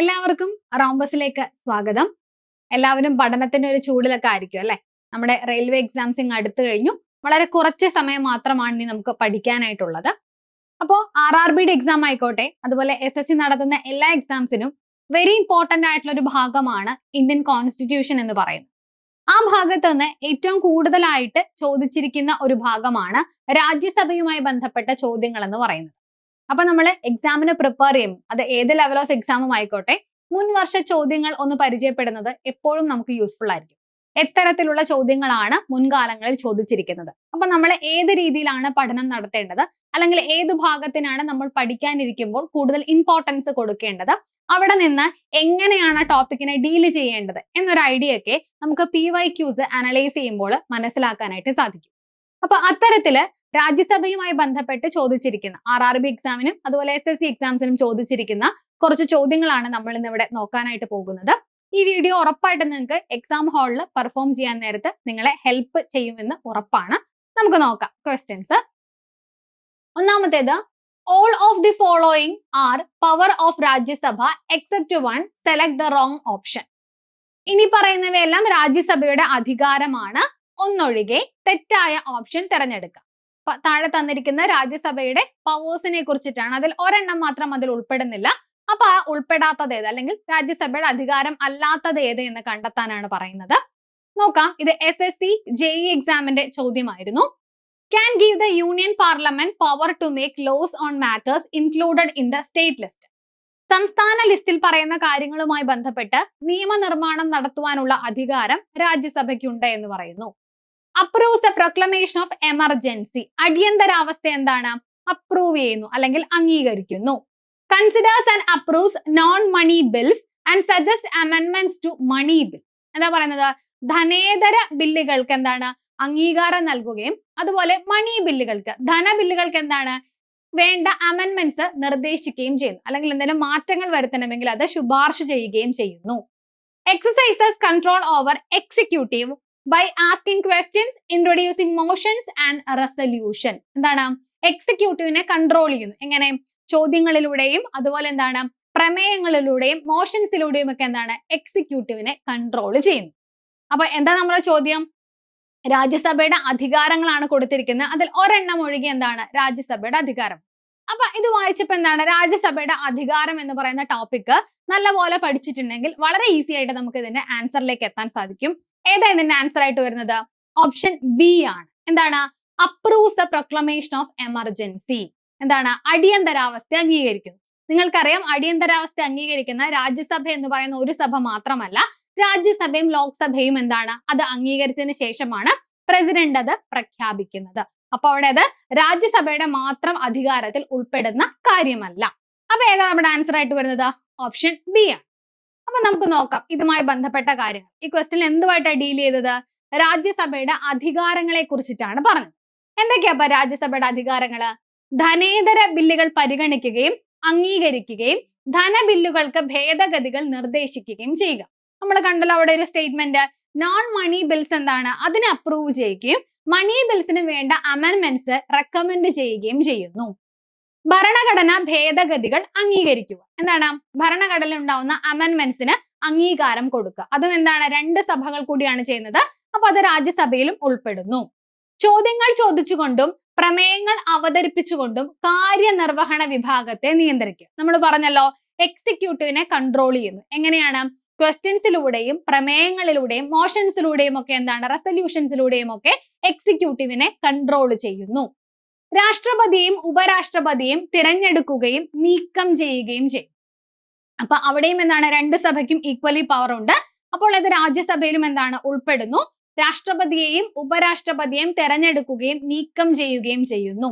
എല്ലാവർക്കും റോംബസിലേക്ക് സ്വാഗതം. എല്ലാവരും പഠനത്തിന്റെ ഒരു ചൂടിലൊക്കെ ആയിരിക്കും അല്ലെ? നമ്മുടെ റെയിൽവേ എക്സാംസ് ഇങ്ങ് അടുത്തു കഴിഞ്ഞു. വളരെ കുറച്ച് സമയം മാത്രമാണ് ഇനി നമുക്ക് പഠിക്കാനായിട്ടുള്ളത്. അപ്പോൾ ആർ ആർ ബിയുടെ എക്സാം ആയിക്കോട്ടെ അതുപോലെ എസ് എസ് സി നടത്തുന്ന എല്ലാ എക്സാംസിനും വെരി ഇമ്പോർട്ടന്റ് ആയിട്ടുള്ള ഒരു ഭാഗമാണ് ഇന്ത്യൻ കോൺസ്റ്റിറ്റ്യൂഷൻ എന്ന് പറയുന്നത്. ആ ഭാഗത്ത് നിന്ന് ഏറ്റവും കൂടുതലായിട്ട് ചോദിച്ചിരിക്കുന്ന ഒരു ഭാഗമാണ് രാജ്യസഭയുമായി ബന്ധപ്പെട്ട ചോദ്യങ്ങൾ എന്ന് പറയുന്നത്. അപ്പൊ നമ്മൾ എക്സാമിന് പ്രിപ്പയർ ചെയ്യും. അത് ഏത് ലെവൽ ഓഫ് എക്സാമും ആയിക്കോട്ടെ. മുൻ വർഷ ചോദ്യങ്ങൾ ഒന്ന് പരിചയപ്പെടുന്നത് എപ്പോഴും നമുക്ക് യൂസ്ഫുൾ ആയിരിക്കും. എത്തരത്തിലുള്ള ചോദ്യങ്ങളാണ് മുൻകാലങ്ങളിൽ ചോദിച്ചിരിക്കുന്നത്. അപ്പൊ നമ്മൾ ഏത് രീതിയിലാണ് പഠനം നടത്തേണ്ടത്? അല്ലെങ്കിൽ ഏത് ഭാഗത്തിനാണ് നമ്മൾ പഠിക്കാനിരിക്കുമ്പോൾ കൂടുതൽ ഇമ്പോർട്ടൻസ് കൊടുക്കേണ്ടത്? അവിടെ നിന്ന് എങ്ങനെയാണ് ടോപ്പിക്കിനെ ഡീൽ ചെയ്യേണ്ടത്? എന്നൊരു ഐഡിയ ഒക്കെ നമുക്ക് പി വൈ ക്യൂസ് അനലൈസ് ചെയ്യുമ്പോൾ മനസ്സിലാക്കാനായിട്ട് സാധിക്കും. അപ്പൊ അത്തരത്തിൽ രാജ്യസഭയുമായി ബന്ധപ്പെട്ട് ചോദിച്ചിരിക്കുന്ന ആർ ആർ ബി എക്സാമിനും അതുപോലെ എസ് എസ് സി എക്സാംസിനും ചോദിച്ചിരിക്കുന്ന കുറച്ച് ചോദ്യങ്ങളാണ് നമ്മൾ ഇന്ന് ഇവിടെ നോക്കാനായിട്ട് പോകുന്നത്. ഈ വീഡിയോ ഉറപ്പായിട്ട് നിങ്ങൾക്ക് എക്സാം ഹാളിൽ പെർഫോം ചെയ്യാൻ നേരത്ത് നിങ്ങളെ ഹെൽപ്പ് ചെയ്യുമെന്ന് ഉറപ്പാണ്. നമുക്ക് നോക്കാം. ക്വസ്റ്റ്യൻസ് ഒന്നാമത്തേത് all of the following are power of Rajya Sabha except one select the wrong option ഇനി പറയുന്നവയെല്ലാം രാജ്യസഭയുടെ അധികാരമാണ്. ഒന്നൊഴികെ തെറ്റായ ഓപ്ഷൻ തിരഞ്ഞെടുക്കുക താഴെ തന്നിരിക്കുന്ന രാജ്യസഭയുടെ പവേഴ്സിനെ കുറിച്ചിട്ടാണ്. അതിൽ ഒരെണ്ണം മാത്രം അതിൽ ഉൾപ്പെടുന്നില്ല. അപ്പൊ ആ ഉൾപ്പെടാത്തത് ഏത്? അല്ലെങ്കിൽ രാജ്യസഭയുടെ അധികാരം അല്ലാത്തത് ഏത് എന്ന് കണ്ടെത്താനാണ് പറയുന്നത്. നോക്കാം. ഇത് എസ് എസ് സി ജെഇ എക്സാമിന്റെ ചോദ്യമായിരുന്നു. Can give the union parliament power to make laws on matters included in the state list സംസ്ഥാന ലിസ്റ്റിൽ പറയുന്ന കാര്യങ്ങളുമായി ബന്ധപ്പെട്ട് നിയമനിർമ്മാണം നടത്തുവാനുള്ള അധികാരം രാജ്യസഭയ്ക്കുണ്ട് എന്ന് പറയുന്നു. Approves the proclamation of emergency അടിയന്തരാവസ്ഥ എന്താണ്? അപ്രൂവ് ചെയ്യുന്നു അല്ലെങ്കിൽ അംഗീകരിക്കുന്നു. Considers and approves non money bills and suggest amendments to money bill എന്താ പറയുന്നത്? ധനേതര ബില്ലുകൾക്ക് എന്താണ്? അംഗീകാരം നൽകുകയും അതുപോലെ മണി ബില്ലുകൾക്ക് ധന ബില്ലുകൾക്ക് എന്താണ്? വേണ്ട അമെന്റ്മെന്റ്സ് നിർദ്ദേശിക്കുകയും ചെയ്യുന്നു. അല്ലെങ്കിൽ എന്തെങ്കിലും മാറ്റങ്ങൾ വരുത്തണമെങ്കിൽ അത് ശുപാർശ ചെയ്യുകയും ചെയ്യുന്നു. Exercises control over executive by asking questions introducing motions and resolution എന്താണ്? എക്സിക്യൂട്ടീവിനെ കൺട്രോൾ ചെയ്യുന്നു. എങ്ങനെ? ചോദ്യങ്ങളിലൂടെയും അതുപോലെ എന്താണ്? പ്രമേയങ്ങളിലൂടെയും മോഷൻസിലൂടെയും ഒക്കെ എന്താണ്? എക്സിക്യൂട്ടീവിനെ കൺട്രോൾ ചെയ്യുന്നു. അപ്പൊ എന്താ നമ്മുടെ ചോദ്യം? രാജ്യസഭയുടെ അധികാരങ്ങളാണ് കൊടുത്തിരിക്കുന്നത്. അതിൽ ഒരെണ്ണം ഒഴികെ എന്താണ്? രാജ്യസഭയുടെ അധികാരം. അപ്പൊ ഇത് വായിച്ചപ്പോ എന്താണ്? രാജ്യസഭയുടെ അധികാരം എന്ന് പറയുന്ന ടോപ്പിക് നല്ലപോലെ പഠിച്ചിട്ടുണ്ടെങ്കിൽ വളരെ ഈസി ആയിട്ട് നമുക്ക് ഇതിന്റെ ആൻസറിലേക്ക് എത്താൻ സാധിക്കും. ഏതാ ഇതിന്റെ ആൻസർ ആയിട്ട് വരുന്നത്? ഓപ്ഷൻ ബി ആണ്. എന്താണ്? Approves the proclamation of emergency എന്താണ്? അടിയന്തരാവസ്ഥ അംഗീകരിക്കുന്നു. നിങ്ങൾക്കറിയാം അടിയന്തരാവസ്ഥ അംഗീകരിക്കുന്ന രാജ്യസഭ എന്ന് പറയുന്ന ഒരു സഭ മാത്രമല്ല രാജ്യസഭയും ലോക്സഭയും എന്താണ്? അത് അംഗീകരിച്ചതിന് ശേഷമാണ് പ്രസിഡന്റ് അത് പ്രഖ്യാപിക്കുന്നത്. അപ്പൊ അവിടെ അത് രാജ്യസഭയുടെ മാത്രം അധികാരത്തിൽ ഉൾപ്പെടുന്ന കാര്യമല്ല. അപ്പൊ ഏതാ നമ്മുടെ ആൻസർ ആയിട്ട് വരുന്നത്? ഓപ്ഷൻ ബി ആണ്. അപ്പൊ നമുക്ക് നോക്കാം. ഇതുമായി ബന്ധപ്പെട്ട കാര്യങ്ങൾ. ഈ ക്വസ്റ്റ്യൻ എന്തുമായിട്ടാണ് ഡീൽ ചെയ്തത്? രാജ്യസഭയുടെ അധികാരങ്ങളെ കുറിച്ചിട്ടാണ് പറഞ്ഞത്. എന്തൊക്കെയാ രാജ്യസഭയുടെ അധികാരങ്ങൾ? ധനേതര ബില്ലുകൾ പരിഗണിക്കുകയും അംഗീകരിക്കുകയും ധന ബില്ലുകൾക്ക് ഭേദഗതികൾ നിർദ്ദേശിക്കുകയും ചെയ്യുക. നമ്മൾ കണ്ടല്ലോ അവിടെ ഒരു സ്റ്റേറ്റ്മെന്റ് നോൺ മണി ബിൽസ് എന്താണ്? അതിനെ അപ്രൂവ് ചെയ്യുകയും മണി ബിൽസിന് വേണ്ട അമെൻമെന്റ്സ് റെക്കമെൻഡ് ചെയ്യുകയും ചെയ്യുന്നു. ഭരണഘടന ഭേദഗതികൾ അംഗീകരിക്കുക. എന്താണ്? ഭരണഘടന ഉണ്ടാവുന്ന അമൻമെന്റ്സിന് അംഗീകാരം കൊടുക്കുക. അതും എന്താണ്? രണ്ട് സഭകൾ കൂടിയാണ് ചെയ്യുന്നത്. അപ്പൊ അത് രാജ്യസഭയിലും ഉൾപ്പെടുന്നു. ചോദ്യങ്ങൾ ചോദിച്ചുകൊണ്ടും പ്രമേയങ്ങൾ അവതരിപ്പിച്ചുകൊണ്ടും കാര്യനിർവഹണ വിഭാഗത്തെ നിയന്ത്രിക്കുക. നമ്മൾ പറഞ്ഞല്ലോ എക്സിക്യൂട്ടീവിനെ കൺട്രോൾ ചെയ്യുന്നു. എങ്ങനെയാണ്? ക്വസ്റ്റ്യൻസിലൂടെയും പ്രമേയങ്ങളിലൂടെയും മോഷൻസിലൂടെയും ഒക്കെ എന്താണ്? റെസൊല്യൂഷൻസിലൂടെയും ഒക്കെ എക്സിക്യൂട്ടീവിനെ കൺട്രോൾ ചെയ്യുന്നു. രാഷ്ട്രപതിയും ഉപരാഷ്ട്രപതിയും തിരഞ്ഞെടുക്കുകയും നീക്കം ചെയ്യുകയും ചെയ്യും. അപ്പൊ അവിടെയും എന്താണ്? രണ്ട് സഭയ്ക്കും ഈക്വലി പവർ ഉണ്ട്. അപ്പോൾ അത് രാജ്യസഭയിലും എന്താണ്? ഉൾപ്പെടുന്നു. രാഷ്ട്രപതിയെയും ഉപരാഷ്ട്രപതിയെയും തെരഞ്ഞെടുക്കുകയും നീക്കം ചെയ്യുകയും ചെയ്യുന്നു.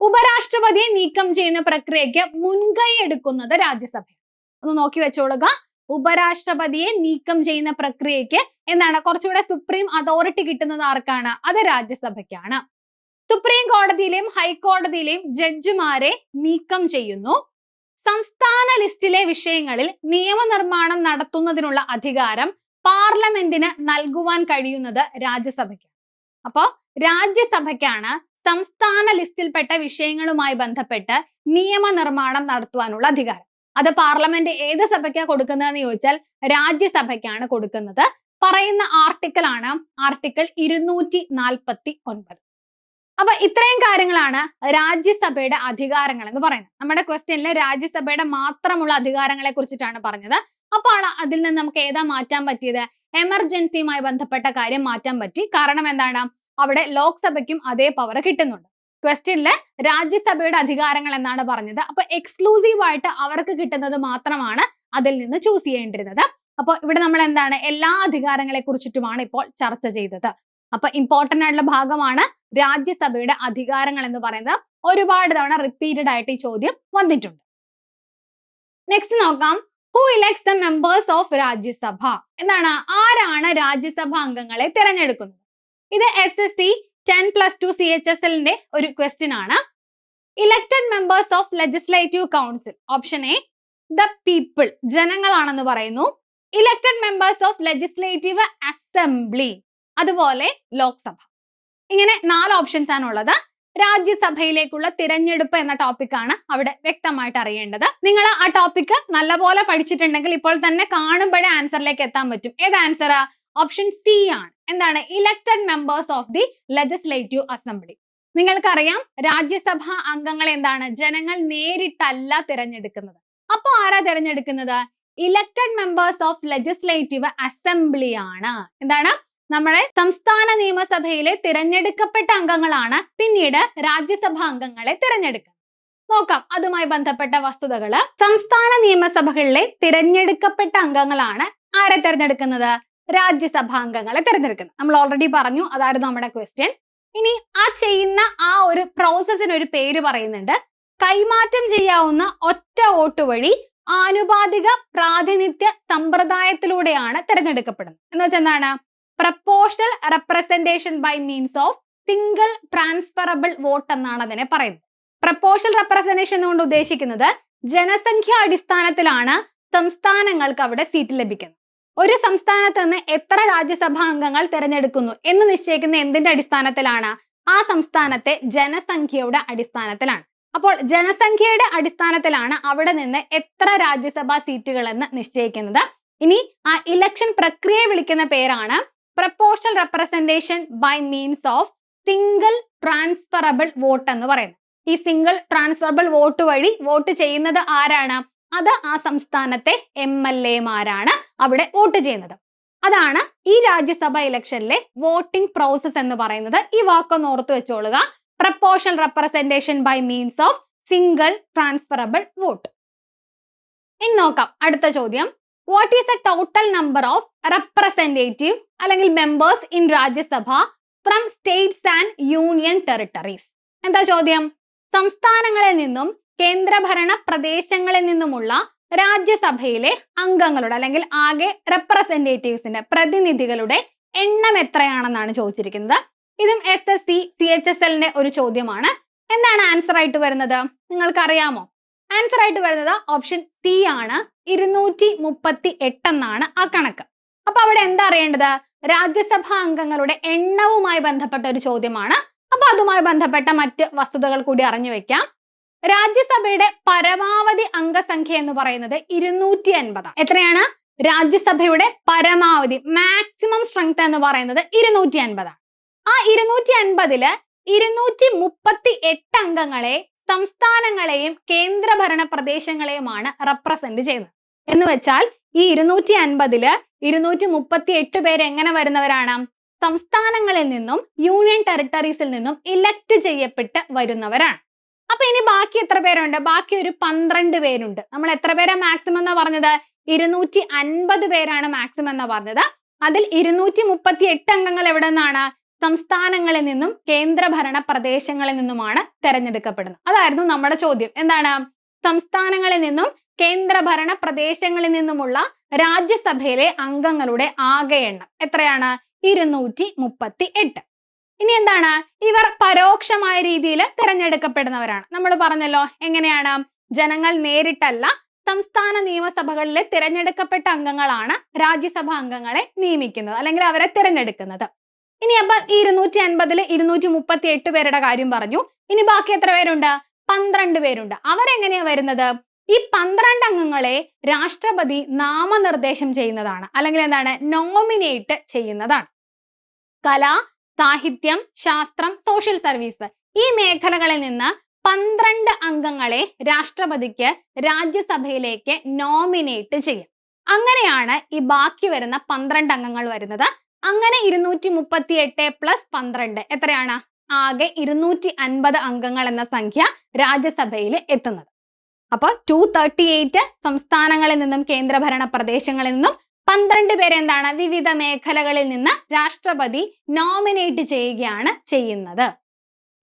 ഉപരാഷ്ട്രപതിയെ നീക്കം ചെയ്യുന്ന പ്രക്രിയയ്ക്ക് മുൻകൈ എടുക്കുന്നത് രാജ്യസഭ ഒന്ന് നോക്കി വെച്ചോളുക. ഉപരാഷ്ട്രപതിയെ നീക്കം ചെയ്യുന്ന പ്രക്രിയയ്ക്ക് എന്താണ്? കുറച്ചുകൂടെ സുപ്രീം അതോറിറ്റി കിട്ടുന്നത് ആർക്കാണ്? അത് രാജ്യസഭയ്ക്കാണ്. സുപ്രീം കോടതിയിലെയും ഹൈക്കോടതിയിലെയും ജഡ്ജിമാരെ നീക്കം ചെയ്യുന്നു. സംസ്ഥാന ലിസ്റ്റിലെ വിഷയങ്ങളിൽ നിയമനിർമ്മാണം നടത്തുന്നതിനുള്ള അധികാരം പാർലമെന്റിന് നൽകുവാൻ കഴിയുന്നത് രാജ്യസഭയ്ക്ക് അപ്പോ രാജ്യസഭയ്ക്കാണ് സംസ്ഥാന ലിസ്റ്റിൽപ്പെട്ട വിഷയങ്ങളുമായി ബന്ധപ്പെട്ട് നിയമനിർമ്മാണം നടത്തുവാനുള്ള അധികാരം. അത് പാർലമെന്റ് ഏത് സഭയ്ക്കാണ് കൊടുക്കുന്നതെന്ന് ചോദിച്ചാൽ രാജ്യസഭയ്ക്കാണ് കൊടുക്കുന്നത്. പറയുന്ന ആർട്ടിക്കിൾ ആണ് ആർട്ടിക്കിൾ ഇരുന്നൂറ്റി നാൽപ്പത്തി ഒൻപത്. അപ്പൊ ഇത്രയും കാര്യങ്ങളാണ് രാജ്യസഭയുടെ അധികാരങ്ങൾ എന്ന് പറയുന്നത്. നമ്മുടെ ക്വസ്റ്റ്യനിൽ രാജ്യസഭയുടെ മാത്രമുള്ള അധികാരങ്ങളെ കുറിച്ചിട്ടാണ് പറഞ്ഞത്. അപ്പോൾ അതിൽ നിന്ന് നമുക്ക് ഏതാ മാറ്റാൻ പറ്റിയത്? എമർജൻസിയുമായി ബന്ധപ്പെട്ട കാര്യം മാറ്റാൻ പറ്റി. കാരണം എന്താണ്? അവിടെ ലോക്സഭയ്ക്കും അതേ പവർ കിട്ടുന്നുണ്ട്. ക്വസ്റ്റ്യനിൽ രാജ്യസഭയുടെ അധികാരങ്ങൾ എന്നാണ് പറഞ്ഞത്. അപ്പൊ എക്സ്ക്ലൂസീവ് ആയിട്ട് അവർക്ക് കിട്ടുന്നത് മാത്രമാണ് അതിൽ നിന്ന് ചൂസ് ചെയ്യേണ്ടിരുന്നത് അപ്പോൾ ഇവിടെ നമ്മൾ എന്താണ്? എല്ലാ അധികാരങ്ങളെ കുറിച്ചിട്ടുമാണ് ഇപ്പോൾ ചർച്ച ചെയ്തത്. അപ്പൊ ഇമ്പോർട്ടന്റ് ആയിട്ടുള്ള ഭാഗമാണ് രാജ്യസഭയുടെ അധികാരങ്ങൾ എന്ന് പറയുന്നത്. ഒരുപാട് തവണ റിപ്പീറ്റഡ് ആയിട്ട് ഈ ചോദ്യം വന്നിട്ടുണ്ട്. നെക്സ്റ്റ് നോക്കാം. Who elects the members of Rajya Sabha? എന്താണ്? ആരാണ് രാജ്യസഭ അംഗങ്ങളെ തിരഞ്ഞെടുക്കുന്നത്? ഇത് S S C ten plus two C H S എല്ലിന്റെ ഒരു ക്വസ്റ്റ്യൻ ആണ്. Elected members of legislative council option A the people ജനങ്ങളാണെന്ന് പറയുന്നു. Elected members of legislative assembly അതുപോലെ ലോക്സഭ. ഇങ്ങനെ നാല് ഓപ്ഷൻസ് ആണ് ഉള്ളത് രാജ്യസഭയിലേക്കുള്ള തിരഞ്ഞെടുപ്പ് എന്ന ടോപ്പിക്കാണ് അവിടെ വ്യക്തമായിട്ട് അറിയേണ്ടത്. നിങ്ങൾ ആ ടോപ്പിക്ക് നല്ലപോലെ പഠിച്ചിട്ടുണ്ടെങ്കിൽ ഇപ്പോൾ തന്നെ കാണുമ്പോഴേ ആൻസറിലേക്ക് എത്താൻ പറ്റും. ഏത് ആൻസർ ഓപ്ഷൻ സി ആണ്. എന്താണ്? Elected members of the legislative assembly നിങ്ങൾക്കറിയാം രാജ്യസഭ അംഗങ്ങൾ എന്താണ്? ജനങ്ങൾ നേരിട്ടല്ല തിരഞ്ഞെടുക്കുന്നത്. അപ്പോൾ ആരാ തിരഞ്ഞെടുക്കുന്നത്? Elected members of legislative assembly ആണ്. എന്താണ്? നമ്മുടെ സംസ്ഥാന നിയമസഭയിലെ തിരഞ്ഞെടുക്കപ്പെട്ട അംഗങ്ങളാണ് പിന്നീട് രാജ്യസഭാ അംഗങ്ങളെ തിരഞ്ഞെടുക്കുക. നോക്കാം. അതുമായി ബന്ധപ്പെട്ട വസ്തുതകൾ. സംസ്ഥാന നിയമസഭകളിലെ തിരഞ്ഞെടുക്കപ്പെട്ട അംഗങ്ങളാണ് ആരെ തിരഞ്ഞെടുക്കുന്നത്? രാജ്യസഭാ അംഗങ്ങളെ തിരഞ്ഞെടുക്കുന്നത്. നമ്മൾ ഓൾറെഡി പറഞ്ഞു. അതായിരുന്നു നമ്മുടെ ക്വസ്റ്റ്യൻ ഇനി ആ ചെയ്യുന്ന ആ ഒരു പ്രോസസ്സിന് ഒരു പേര് പറയുന്നുണ്ട്. കൈമാറ്റം ചെയ്യാവുന്ന ഒറ്റ വോട്ട് വഴി ആനുപാതിക പ്രാതിനിധ്യ സമ്പ്രദായത്തിലൂടെയാണ് തിരഞ്ഞെടുക്കപ്പെടുന്നത്. എന്ന് വെച്ചാൽ എന്താണ്? Proportional representation by means of single transferable vote എന്നാണ് അതിനെ പറയുന്നത്. പ്രപ്പോർഷണൽ റെപ്രസെന്റേഷൻ കൊണ്ട് ഉദ്ദേശിക്കുന്നത് ജനസംഖ്യ അടിസ്ഥാനത്തിലാണ് സംസ്ഥാനങ്ങൾക്ക് അവിടെ സീറ്റ് ലഭിക്കുന്നത്. ഒരു സംസ്ഥാനത്ത് നിന്ന് എത്ര രാജ്യസഭാ അംഗങ്ങൾ തിരഞ്ഞെടുക്കുന്നു എന്ന് നിശ്ചയിക്കുന്ന എന്തിന്റെ അടിസ്ഥാനത്തിലാണ്? ആ സംസ്ഥാനത്തെ ജനസംഖ്യയുടെ അടിസ്ഥാനത്തിലാണ്. അപ്പോൾ ജനസംഖ്യയുടെ അടിസ്ഥാനത്തിലാണ് അവിടെ നിന്ന് എത്ര രാജ്യസഭാ സീറ്റുകൾ എന്ന് നിശ്ചയിക്കുന്നത്. ഇനി ആ ഇലക്ഷൻ പ്രക്രിയയെ വിളിക്കുന്ന പേരാണ് proportional representation by means of single transferable vote എന്ന് പറയുന്നത്. ഈ സിംഗിൾ ട്രാൻസ്ഫറബിൾ വോട്ട് വഴി വോട്ട് ചെയ്യുന്നത് ആരാണ്? അത് ആ സംസ്ഥാനത്തെ എം എൽ എമാരാണ് അവിടെ വോട്ട് ചെയ്യുന്നത്. അതാണ് ഈ രാജ്യസഭ ഇലക്ഷനിലെ വോട്ടിംഗ് പ്രോസസ് എന്ന് പറയുന്നത്. ഈ വാക്കൊന്ന് ഓർത്തു വെച്ചോളുക. Proportional representation by means of single transferable vote ഇനി നോക്കാം. അടുത്ത ചോദ്യം. What is a total number of representative അല്ലെങ്കിൽ members in Rajya Sabha from states and union territories എന്താ ചോദ്യം? സംസ്ഥാനങ്ങളിൽ നിന്നും കേന്ദ്രഭരണ പ്രദേശങ്ങളിൽ നിന്നുമുള്ള രാജ്യസഭയിലെ അംഗങ്ങളുടെ അല്ലെങ്കിൽ ആകെ റെപ്രസെന്റേറ്റീവ്സിന്റെ പ്രതിനിധികളുടെ എണ്ണം എത്രയാണെന്നാണ് ചോദിച്ചിരിക്കുന്നത്? ഇതും S S C C H S എല്ലിന്റെ ഒരു ചോദ്യമാണ്. എന്താണ് ആൻസർ ആയിട്ട് വരുന്നത്? നിങ്ങൾക്ക് അറിയാമോ ആൻസർ ആയിട്ട് വരുന്നത് ഓപ്ഷൻ സി ആണ്. ഇരുന്നൂറ്റി മുപ്പത്തി എട്ടെന്നാണ് ആ കണക്ക്. അപ്പൊ അവിടെ എന്താ അറിയേണ്ടത്? രാജ്യസഭാ അംഗങ്ങളുടെ എണ്ണവുമായി ബന്ധപ്പെട്ട ഒരു ചോദ്യമാണ്. അപ്പൊ അതുമായി ബന്ധപ്പെട്ട മറ്റ് വസ്തുതകൾ കൂടി അറിഞ്ഞു വെക്കാം. രാജ്യസഭയുടെ പരമാവധി അംഗസംഖ്യ എന്ന് പറയുന്നത് ഇരുന്നൂറ്റി അൻപതാണ് എത്രയാണ്? രാജ്യസഭയുടെ പരമാവധി മാക്സിമം സ്ട്രെങ്ത് എന്ന് പറയുന്നത് ഇരുന്നൂറ്റി അൻപതാണ് ആ ഇരുന്നൂറ്റി അൻപതിൽ ഇരുന്നൂറ്റി മുപ്പത്തി എട്ട് അംഗങ്ങളെ സംസ്ഥാനങ്ങളെയും കേന്ദ്രഭരണ പ്രദേശങ്ങളെയുമാണ് റെപ്രസെന്റ് ചെയ്യുന്നത്. എന്ന് വെച്ചാൽ ഈ ഇരുന്നൂറ്റി അൻപതിൽ ഇരുന്നൂറ്റി മുപ്പത്തി എട്ട് പേര് എങ്ങനെ വരുന്നവരാണ്? സംസ്ഥാനങ്ങളിൽ നിന്നും യൂണിയൻ ടെറിട്ടറീസിൽ നിന്നും ഇലക്ട് ചെയ്യപ്പെട്ട് വരുന്നവരാണ്. അപ്പൊ ഇനി ബാക്കി എത്ര പേരുണ്ട്? ബാക്കി ഒരു പന്ത്രണ്ട് പേരുണ്ട്. നമ്മൾ എത്ര പേരാ മാക്സിമം എന്നാ പറഞ്ഞത്? ഇരുന്നൂറ്റി അൻപത് പേരാണ് മാക്സിമം എന്നാ പറഞ്ഞത്. അതിൽ ഇരുന്നൂറ്റി മുപ്പത്തി എട്ട് അംഗങ്ങൾ എവിടെ നിന്നാണ് സംസ്ഥാനങ്ങളിൽ നിന്നും കേന്ദ്രഭരണ പ്രദേശങ്ങളിൽ നിന്നുമാണ് തെരഞ്ഞെടുക്കപ്പെടുന്നത്. അതായിരുന്നു നമ്മുടെ ചോദ്യം. എന്താണ്? സംസ്ഥാനങ്ങളിൽ നിന്നും കേന്ദ്രഭരണ പ്രദേശങ്ങളിൽ നിന്നുമുള്ള രാജ്യസഭയിലെ അംഗങ്ങളുടെ ആകെ എണ്ണം എത്രയാണ്? ഇരുന്നൂറ്റി മുപ്പത്തി എട്ട് ഇനി എന്താണ്? ഇവർ പരോക്ഷമായ രീതിയിൽ തിരഞ്ഞെടുക്കപ്പെടുന്നവരാണ്. നമ്മൾ പറഞ്ഞല്ലോ എങ്ങനെയാണ്? ജനങ്ങൾ നേരിട്ടല്ല സംസ്ഥാന നിയമസഭകളിലെ തിരഞ്ഞെടുക്കപ്പെട്ട അംഗങ്ങളാണ് രാജ്യസഭാ അംഗങ്ങളെ നിയമിക്കുന്നത് അല്ലെങ്കിൽ അവരെ തിരഞ്ഞെടുക്കുന്നത്. ഇനി അപ്പൊ ഇരുന്നൂറ്റി അൻപതിൽ ഇരുന്നൂറ്റി മുപ്പത്തി എട്ട് പേരുടെ കാര്യം പറഞ്ഞു. ഇനി ബാക്കി എത്ര പേരുണ്ട്? പന്ത്രണ്ട് പേരുണ്ട്. അവരെങ്ങനെയാ വരുന്നത്? ഈ പന്ത്രണ്ട് അംഗങ്ങളെ രാഷ്ട്രപതി നാമനിർദ്ദേശം ചെയ്യുന്നതാണ്. അല്ലെങ്കിൽ എന്താണ്? നോമിനേറ്റ് ചെയ്യുന്നതാണ്. കല സാഹിത്യം ശാസ്ത്രം സോഷ്യൽ സർവീസ് ഈ മേഖലകളിൽ നിന്ന് പന്ത്രണ്ട് അംഗങ്ങളെ രാഷ്ട്രപതിക്ക് രാജ്യസഭയിലേക്ക് നോമിനേറ്റ് ചെയ്യും. അങ്ങനെയാണ് ഈ ബാക്കി വരുന്ന പന്ത്രണ്ട് അംഗങ്ങൾ വരുന്നത്. അങ്ങനെ ഇരുന്നൂറ്റി മുപ്പത്തി എട്ട് പ്ലസ് പന്ത്രണ്ട് എത്രയാണ്? ആകെ ഇരുന്നൂറ്റി അൻപത് അംഗങ്ങൾ എന്ന സംഖ്യ രാജ്യസഭയിൽ എത്തുന്നത്. അപ്പോൾ ടു തേർട്ടി എയ്റ്റ് സംസ്ഥാനങ്ങളിൽ നിന്നും കേന്ദ്രഭരണ പ്രദേശങ്ങളിൽ നിന്നും പന്ത്രണ്ട് പേരെന്താണ് വിവിധ മേഖലകളിൽ നിന്ന് രാഷ്ട്രപതി നോമിനേറ്റ് ചെയ്യുകയാണ് ചെയ്യുന്നത്.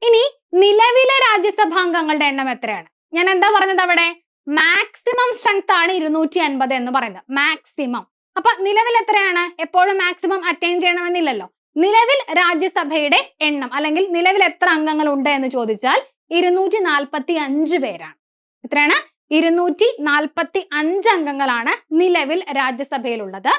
ഇനി നിലവിലെ രാജ്യസഭാംഗങ്ങളുടെ എണ്ണം എത്രയാണ്? ഞാൻ എന്താ പറഞ്ഞത് അവിടെ? മാക്സിമം സ്ട്രെങ്ത് ആണ് ഇരുന്നൂറ്റി അൻപത് എന്ന് പറയുന്നത്. മാക്സിമം അപ്പൊ നിലവിൽ എത്രയാണ്? എപ്പോഴും മാക്സിമം അറ്റൈൻ ചെയ്യണമെന്നില്ലല്ലോ. നിലവിൽ രാജ്യസഭയുടെ എണ്ണം അല്ലെങ്കിൽ നിലവിൽ എത്ര അംഗങ്ങൾ ഉണ്ട് എന്ന് ചോദിച്ചാൽ ഇരുന്നൂറ്റി നാൽപ്പത്തി അഞ്ച് പേരാണ്. എത്രയാണ്? ഇരുന്നൂറ്റി നാൽപ്പത്തി അഞ്ച് അംഗങ്ങളാണ് നിലവിൽ രാജ്യസഭയിലുള്ളത്.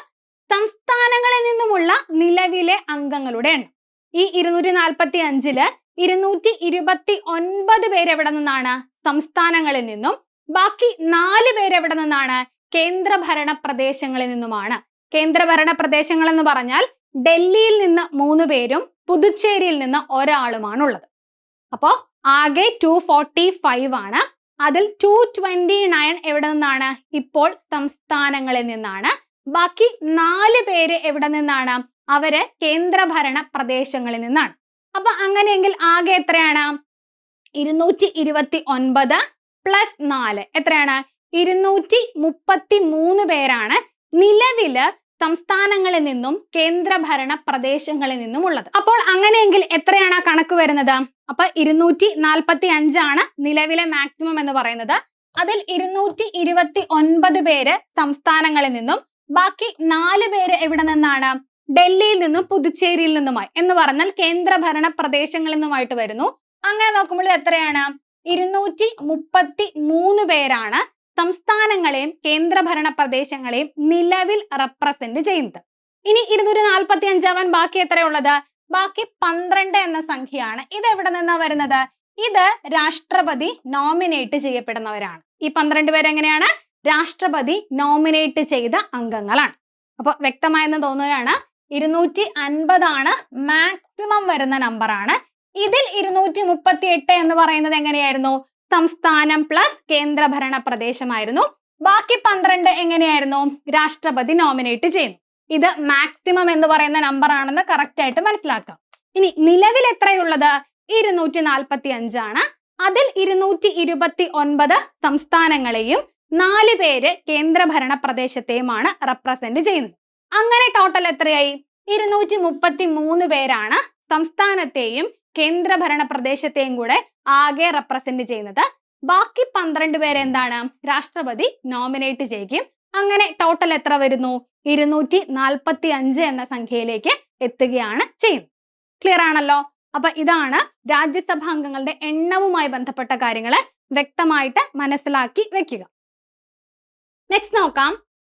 സംസ്ഥാനങ്ങളിൽ നിന്നുമുള്ള നിലവിലെ അംഗങ്ങളുടെ എണ്ണം. ഈ ഇരുന്നൂറ്റി നാൽപ്പത്തി അഞ്ചിൽ ഇരുന്നൂറ്റി ഇരുപത്തി ഒൻപത് പേരെവിടെ നിന്നാണ്? സംസ്ഥാനങ്ങളിൽ നിന്നും. ബാക്കി നാല് പേരെവിടെ നിന്നാണ്? കേന്ദ്രഭരണ പ്രദേശങ്ങളിൽ നിന്നുമാണ്. കേന്ദ്രഭരണ പ്രദേശങ്ങൾ എന്ന് പറഞ്ഞാൽ ഡൽഹിയിൽ നിന്ന് മൂന്ന് പേരും പുതുച്ചേരിയിൽ നിന്ന് ഒരാളുമാണുള്ളത് അപ്പോ ആകെ ടു ഫോർട്ടി ഫൈവ് ആണ്. അതിൽ ടു ട്വന്റി നയൻ എവിടെ നിന്നാണ്? ഇപ്പോൾ സംസ്ഥാനങ്ങളിൽ നിന്നാണ്. ബാക്കി നാല് പേര് എവിടെ നിന്നാണ്? അവർ കേന്ദ്രഭരണ പ്രദേശങ്ങളിൽ നിന്നാണ്. അപ്പൊ അങ്ങനെയെങ്കിൽ ആകെ എത്രയാണ്? ഇരുന്നൂറ്റി ഇരുപത്തി ഒൻപത് പ്ലസ് നാല്. എത്രയാണ്? ഇരുന്നൂറ്റി മുപ്പത്തി മൂന്ന് പേരാണ്. നിലവിൽ സംസ്ഥാനങ്ങളിൽ നിന്നും കേന്ദ്രഭരണ പ്രദേശങ്ങളിൽ നിന്നും ഉള്ളത്. അപ്പോൾ അങ്ങനെയെങ്കിൽ എത്രയാണ് ആ കണക്ക് വരുന്നത്? അപ്പൊ ഇരുന്നൂറ്റി നാൽപ്പത്തി അഞ്ചാണ് നിലവിലെ മാക്സിമം എന്ന് പറയുന്നത്. അതിൽ ഇരുന്നൂറ്റി ഇരുപത്തി ഒൻപത് പേര് സംസ്ഥാനങ്ങളിൽ നിന്നും ബാക്കി നാല് പേര് എവിടെ നിന്നാണ്? ഡൽഹിയിൽ നിന്നും പുതുച്ചേരിയിൽ നിന്നുമായി എന്ന് പറഞ്ഞാൽ കേന്ദ്രഭരണ പ്രദേശങ്ങളിൽ നിന്നുമായിട്ട് വരുന്നു. അങ്ങനെ നോക്കുമ്പോൾ എത്രയാണ്? ഇരുന്നൂറ്റി മുപ്പത്തി മൂന്ന് പേരാണ് സംസ്ഥാനങ്ങളെയും കേന്ദ്രഭരണ പ്രദേശങ്ങളെയും നിലവിൽ റെപ്രസെന്റ് ചെയ്യുന്നത്. ഇനി ഇരുന്നൂറ്റി നാൽപ്പത്തി അഞ്ചാവാൻ ബാക്കി എത്രയുള്ളത് ബാക്കി പന്ത്രണ്ട് എന്ന സംഖ്യയാണ്. ഇത് എവിടെ നിന്നാ വരുന്നത്? ഇത് രാഷ്ട്രപതി നോമിനേറ്റ് ചെയ്യപ്പെടുന്നവരാണ്. ഈ പന്ത്രണ്ട് പേരെങ്ങനെയാണ് രാഷ്ട്രപതി നോമിനേറ്റ് ചെയ്ത അംഗങ്ങളാണ്. അപ്പൊ വ്യക്തമായെന്ന് തോന്നുകയാണ് ഇരുന്നൂറ്റി അൻപതാണ് മാക്സിമം വരുന്ന നമ്പറാണ് ഇതിൽ ഇരുന്നൂറ്റി മുപ്പത്തി എട്ട് എന്ന് പറയുന്നത് എങ്ങനെയായിരുന്നു? സംസ്ഥാനം പ്ലസ് കേന്ദ്രഭരണ പ്രദേശമായിരുന്നു. ബാക്കി പന്ത്രണ്ട് എങ്ങനെയായിരുന്നു? രാഷ്ട്രപതി നോമിനേറ്റ് ചെയ്യുന്നു. ഇത് മാക്സിമം എന്ന് പറയുന്ന നമ്പർ ആണെന്ന് കറക്റ്റ് ആയിട്ട് മനസ്സിലാക്കാം. ഇനി നിലവിൽ എത്രയുള്ളത്? ഇരുന്നൂറ്റി നാൽപ്പത്തി അഞ്ചാണ് അതിൽ ഇരുന്നൂറ്റി ഇരുപത്തി ഒൻപത് സംസ്ഥാനങ്ങളെയും നാല് പേര് കേന്ദ്രഭരണ പ്രദേശത്തെയുമാണ് റെപ്രസെന്റ് ചെയ്യുന്നത്. അങ്ങനെ ടോട്ടൽ എത്രയായി? ഇരുന്നൂറ്റി മുപ്പത്തി മൂന്ന് പേരാണ് സംസ്ഥാനത്തെയും കേന്ദ്രഭരണ പ്രദേശത്തെയും കൂടെ ആകെ റെപ്രസെന്റ് ചെയ്യുന്നത്. ബാക്കി പന്ത്രണ്ട് പേരെ എന്താണ്? രാഷ്ട്രപതി നോമിനേറ്റ് ചെയ്യും അങ്ങനെ ടോട്ടൽ എത്ര വരുന്നു? ഇരുന്നൂറ്റി നാൽപ്പത്തി അഞ്ച് എന്ന സംഖ്യയിലേക്ക് എത്തുകയാണ് ചെയ്യുന്നത്. ക്ലിയർ ആണല്ലോ? അപ്പൊ ഇതാണ് രാജ്യസഭാ അംഗങ്ങളുടെ എണ്ണവുമായി ബന്ധപ്പെട്ട കാര്യങ്ങൾ വ്യക്തമായിട്ട് മനസ്സിലാക്കി വെക്കുക. നെക്സ്റ്റ് നോക്കാം.